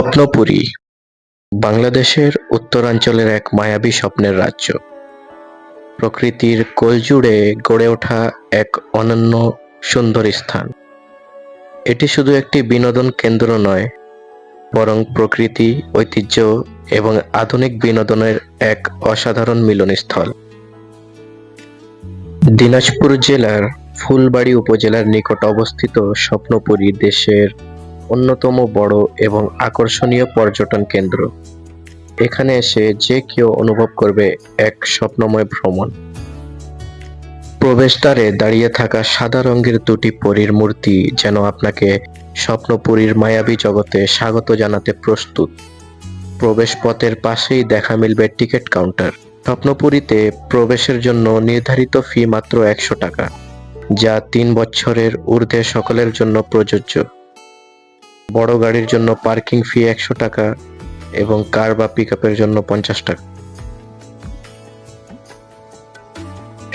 স্বপ্নপুরী, বাংলাদেশের উত্তরাঞ্চলের এক মায়াবী স্বপ্নের রাজ্য। প্রকৃতির কোলজুড়ে গড়ে ওঠা এক অনন্য সুন্দর স্থান। এটি শুধু একটি বিনোদন কেন্দ্র নয়, বরং প্রকৃতি, ঐতিহ্য এবং আধুনিক বিনোদনের এক অসাধারণ মিলনস্থল। দিনাজপুর জেলার ফুলবাড়ী উপজেলার নিকট অবস্থিত স্বপ্নপুরী দেশের অন্যতম বড় এবং আকর্ষণীয় পর্যটন কেন্দ্র। এখানে এসে যে কেউ অনুভব করবে এক স্বপ্নময় ভ্রমণ। প্রবেশদ্বারে দাঁড়িয়ে থাকা সাদা রঙের দুটি পরীর মূর্তি যেন আপনাকে স্বপ্নপুরীর মায়াবী জগতে স্বাগত জানাতে প্রস্তুত। প্রবেশ পথের পাশেই দেখা মিলবে টিকিট কাউন্টার। স্বপ্নপুরীতে প্রবেশের জন্য নির্ধারিত ফি মাত্র একশো টাকা, যা তিন বছরের ঊর্ধ্বে সকলের জন্য প্রযোজ্য। বড় গাড়ির জন্য পার্কিং ফি একশো টাকা এবং কার বা পিকআপের জন্য পঞ্চাশ টাকা।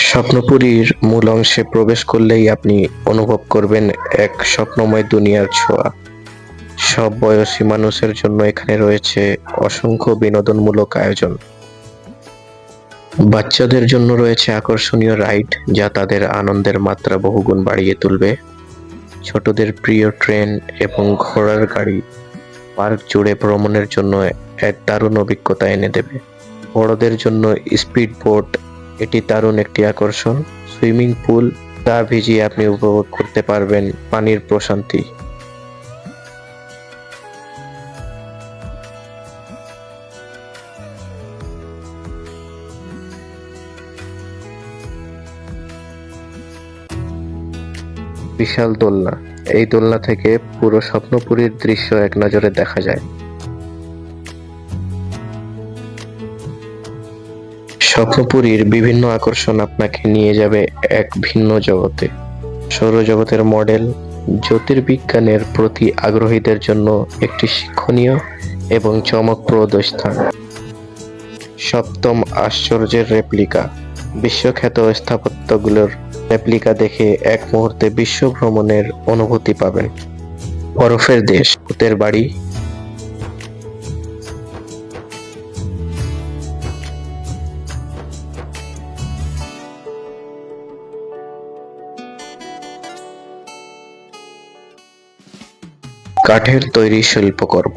স্বপ্নপুরীর মূল অংশে প্রবেশ করলেই আপনি অনুভব করবেন এক স্বপ্নময় দুনিয়ার ছোঁয়া। সব বয়সী মানুষের জন্য এখানে রয়েছে অসংখ্য বিনোদনমূলক আয়োজন। বাচ্চাদের জন্য রয়েছে আকর্ষণীয় রাইড যা তাদের আনন্দের মাত্রা বহুগুণ বাড়িয়ে তুলবে। ছোটদের প্রিয় ট্রেন এবং ঘোড়ার গাড়ি পার্ক জুড়ে ভ্রমণের জন্য এক দারুণ অভিজ্ঞতা এনে দেবে। বড়দের জন্য স্পিড বোট, এটি দারুণ একটি আকর্ষণ। সুইমিং পুল, তা ভিজিয়ে আপনি উপভোগ করতে পারবেন পানির প্রশান্তি। বিশাল দোলনা। এই দোলনা থেকে পুরো স্বপ্নপুরীর দৃশ্য এক নজরে দেখা যায়। স্বপ্নপুরীর বিভিন্ন আকর্ষণ আপনাকে নিয়ে যাবে এক ভিন্ন জগতে। সৌরজগতের মডেল, জ্যোতির্বিজ্ঞানের প্রতি আগ্রহীদের জন্য একটি শিক্ষণীয় এবং চমকপ্রদ স্থান। সপ্তম আশ্চর্যের রেপ্লিকা, বিশ্বখ্যাত স্থাপত্যগুলোর রেপ্লিকা দেখে এক মুহূর্তে বিশ্ব ভ্রমণের অনুভূতি পাবেন। বরফের দেশ, ভূতের বাড়ি। কাঠের তৈরি শিল্পকর্ম।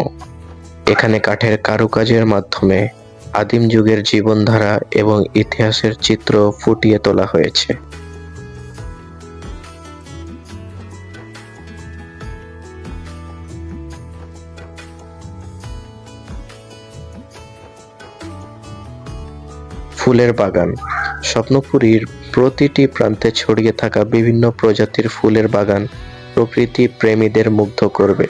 এখানে কাঠের কারুকাজের মাধ্যমে আদিম যুগের জীবনধারা এবং ইতিহাসের চিত্র ফুটিয়ে তোলা হয়েছে। ফুলের বাগান। স্বপ্নপুরীর প্রতিটি প্রান্তে ছড়িয়ে থাকা বিভিন্ন প্রজাতির ফুলের বাগান প্রকৃতি প্রেমীদের মুগ্ধ করবে।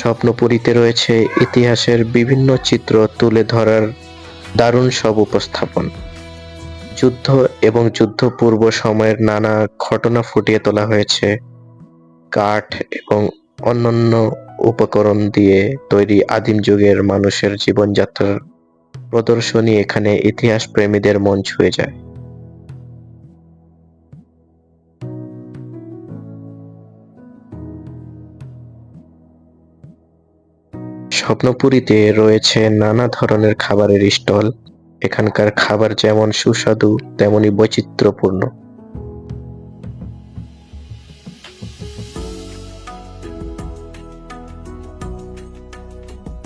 স্বপ্নপুরীতে রয়েছে ইতিহাসের বিভিন্ন চিত্র তুলে ধরার দারুণ সব উপস্থাপন। যুদ্ধ এবং যুদ্ধপূর্ব সময়ের নানা ঘটনা ফুটিয়ে তোলা হয়েছে। কাঠ এবং অন্যান্য উপকরণ দিয়ে তৈরি আদিম যুগের মানুষের জীবনযাত্রার প্রদর্শনী এখানে ইতিহাস প্রেমীদের মন ছুঁয়ে যায়। স্বপ্নপুরীতে রয়েছে নানা ধরনের খাবারের স্টল। এখানকার খাবার যেমন সুস্বাদু, তেমনি বৈচিত্র্যপূর্ণ।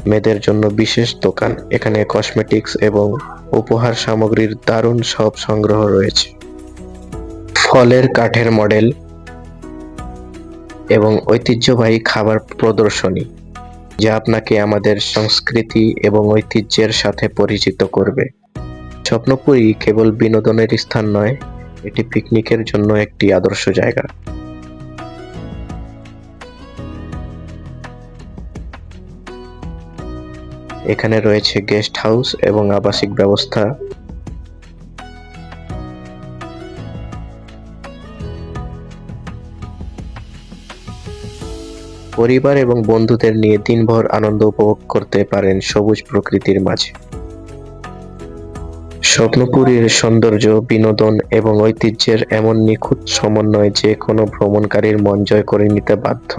মেয়েদের জন্য বিশেষ দোকান, এখানে কসমেটিক্স এবং উপহার সামগ্রীর দারুণ সব সংগ্রহ রয়েছে। ফলের কাঠের মডেল এবং ঐতিহ্যবাহী খাবার প্রদর্শনী। যা আপনাকে আমাদের সংস্কৃতি এবং ঐতিহ্যের সাথে পরিচিত করবে। স্বপ্নপুরী কেবল বিনোদনের স্থান নয়, এটি পিকনিকের জন্য একটি আদর্শ জায়গা। এখানে রয়েছে গেস্ট হাউস এবং আবাসিক ব্যবস্থা। পরিবার এবং বন্ধুদের নিয়ে দিনভর আনন্দ উপভোগ করতে পারেন সবুজ প্রকৃতির মাঝে। স্বপ্নপুরীর সৌন্দর্য, বিনোদন এবং ঐতিহ্যের এমন নিখুঁত সমন্বয় যে কোনো ভ্রমণকারীর মন জয় করে নিতে বাধ্য।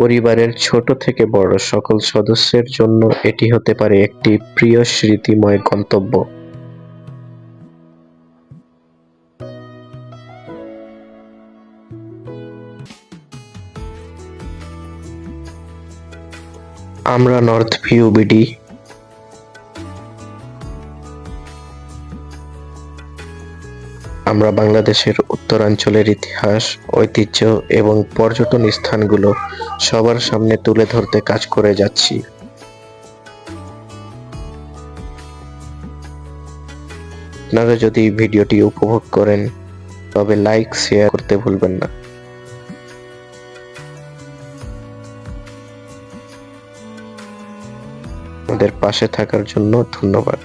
পরিবারের ছোট থেকে বড় সকল সদস্যের জন্য এটি হতে পারে একটি প্রিয় স্মৃতিময় গন্তব্য। আমরা নর্থ ভিউ বিডি আমরা বাংলাদেশের উত্তরাঞ্চলের ইতিহাস, ঐতিহ্য এবং পর্যটন স্থানগুলো সবার সামনে তুলে ধরতে কাজ করে যাচ্ছি। আপনারা যদি ভিডিওটি উপভোগ করেন, তবে লাইক, শেয়ার করতে ভুলবেন না। আমাদের পাশে থাকার জন্য ধন্যবাদ।